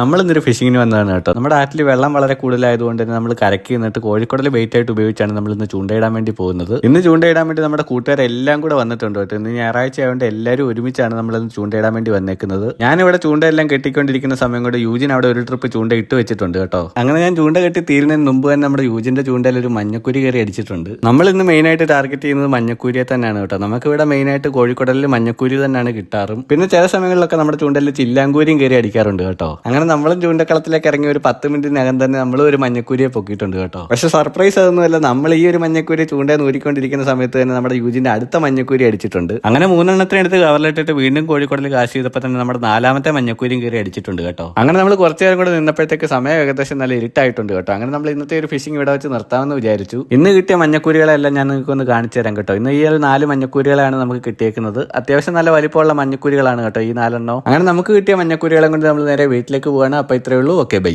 നമ്മൾ ഇന്നൊരു ഫിഷിങ്ങിന് വന്നതാണ് കേട്ടോ. നമ്മുടെ ആറ്റിൽ വെള്ളം വളരെ കൂടുതലായതുകൊണ്ട് തന്നെ നമ്മൾ കരക്കി നിന്നിട്ട് കോഴിക്കോടിൽ വെയിറ്റ് ആയിട്ട് ഉപയോഗിച്ചാണ് നമ്മൾ ഇന്ന് ചൂണ്ടയിടാൻ വേണ്ടി പോകുന്നത്. ഇന്ന് ചൂണ്ടയിടാൻ വേണ്ടി നമ്മുടെ കൂട്ടുകാരെല്ലാം കൂടെ വന്നിട്ടുണ്ട് കേട്ടോ. ഇന്ന് ഞായറാഴ്ച ആയതുകൊണ്ട് എല്ലാവരും ഒരുമിച്ചാണ് നമ്മൾ ഇന്ന് ചൂണ്ടയിടാൻ വേണ്ടി വന്നേക്കുന്നത്. ഞാനിവിടെ ചൂണ്ടയെല്ലാം കെട്ടിക്കൊണ്ടിരിക്കുന്ന സമയം കൊണ്ട് യൂജിൻ അവിടെ ഒരു ട്രിപ്പ് ചൂണ്ട ഇട്ട് വെച്ചിട്ടുണ്ട് കേട്ടോ. അങ്ങനെ ഞാൻ ചൂണ്ട കെട്ടി തീരുന്നതിന് മുമ്പ് തന്നെ നമ്മുടെ യൂജിന്റെ ചൂണ്ടയിൽ ഒരു മഞ്ഞക്കുരി കയറി അടിച്ചിട്ടുണ്ട്. നമ്മൾ ഇന്ന് മെയിൻ ആയിട്ട് ടാർഗറ്റ് ചെയ്യുന്നത് മഞ്ഞക്കൂരിയെ തന്നെയാണ് കേട്ടോ. നമുക്ക് ഇവിടെ മെയിൻ ആയിട്ട് കോഴിക്കോടലിൽ മഞ്ഞക്കൂരി തന്നെയാണ് കിട്ടാറും. പിന്നെ ചില സമയങ്ങളിലൊക്കെ നമ്മുടെ ചൂണ്ടലിൽ ചില്ലാങ്കൂരിയും കയറി അടിക്കാറുണ്ട് കേട്ടോ. അങ്ങനെ നമ്മളും ചൂണ്ടക്കളത്തിലേക്ക് ഇറങ്ങി ഒരു പത്ത് മിനിറ്റിനകം തന്നെ നമ്മൾ ഒരു മഞ്ഞക്കൂരിയെ പൊക്കിയിട്ടുണ്ട് കേട്ടോ. പക്ഷെ സർപ്രൈസ് അതൊന്നുമല്ല നമ്മൾ ഈ ഒരു മഞ്ഞക്കൂരി ചൂണ്ടയിൽ നൂരിക്കൊണ്ടിരിക്കുന്ന സമയത്ത് തന്നെ നമ്മുടെ യൂജിന്റെ അടുത്ത മഞ്ഞക്കൂരി അടിച്ചിട്ടുണ്ട്. അങ്ങനെ മൂന്നെണ്ണത്തിന് എടുത്ത് കവറിലിട്ടിട്ട് വീണ്ടും കോഴിക്കോടിൽ കാശ് ചെയ്തപ്പോൾ തന്നെ നമ്മുടെ നാലാമത്തെ മഞ്ഞക്കൂരിയും കയറി അടിച്ചിട്ടുണ്ട് കേട്ടോ. അങ്ങനെ നമ്മൾ കുറച്ചു നേരം കൂടെ നിന്നപ്പോഴത്തേക്ക് സമയം ഏകദേശം നല്ല ഇരുട്ടായിട്ടുണ്ട് കേട്ടോ. അങ്ങനെ നമ്മൾ ഇന്നത്തെ ഒരു ഫിഷിംഗ് ഇവിടെ വെച്ച് നിർത്താമെന്ന് വിചാരിച്ചു. ഇന്ന് കിട്ടിയ മഞ്ഞക്കൂരികളെല്ലാം ഞാൻ നിങ്ങൾക്ക് ഒന്ന് കാണിച്ചു തരാം കേട്ടോ. ഇന്ന് ഈ നാല് മഞ്ഞക്കൂരികളാണ് നമുക്ക് കിട്ടിയേക്കുന്നത്. അത്യാവശ്യം നല്ല വലിപ്പമുള്ള മഞ്ഞക്കൂരികളാണ് കേട്ടോ ഈ നാലെണ്ണം അങ്ങനെ നമുക്ക് കിട്ടിയ മഞ്ഞക്കുരികളെ കൊണ്ട് നമ്മൾ നേരെ വീട്ടിലേക്ക് പോവാണ്. അപ്പൊ ഇത്രയേ ഉള്ളൂ. Okay bye